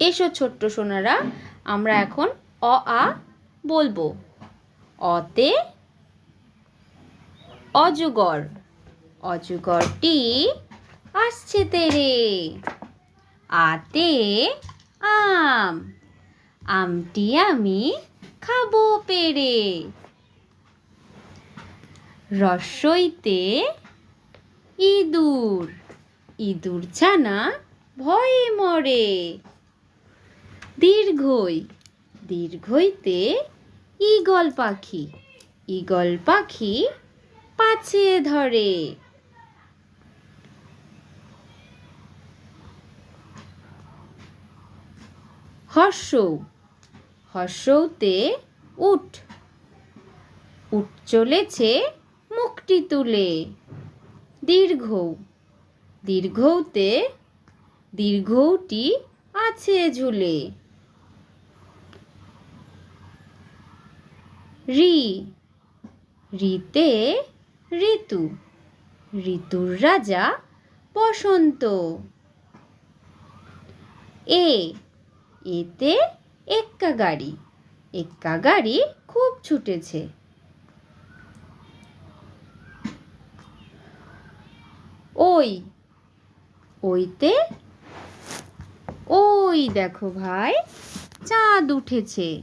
এসো ছোট্ট সোনারা, আমরা এখন অ, আ বলব। অতে অজগর অজগরটি আসছে তেরে। আতে আম, আমটি আমি খাব পেরে। রসইতে ইঁদুর ইঁদুর ছানা ভয়ে মরে। দীর্ঘই, দীর্ঘইতে ঈগল পাখি ঈগল পাখি পাছে ধরে। হর্ষৌ, হর্ষৌতে উঠ উঠ চলেছে মুখটি তুলে। দীর্ঘ, দীর্ঘতে, দীর্ঘটি আছে ঝুলে। রি। রিতে ঋতু। ঋতুর রাজা বসন্ত। এ, এতে এক্কা গাড়ি। এক্কা গাড়ি খুব ছুটেছে। ওই, ওইতে, ওই দেখো ভাই, চাঁদ উঠেছে।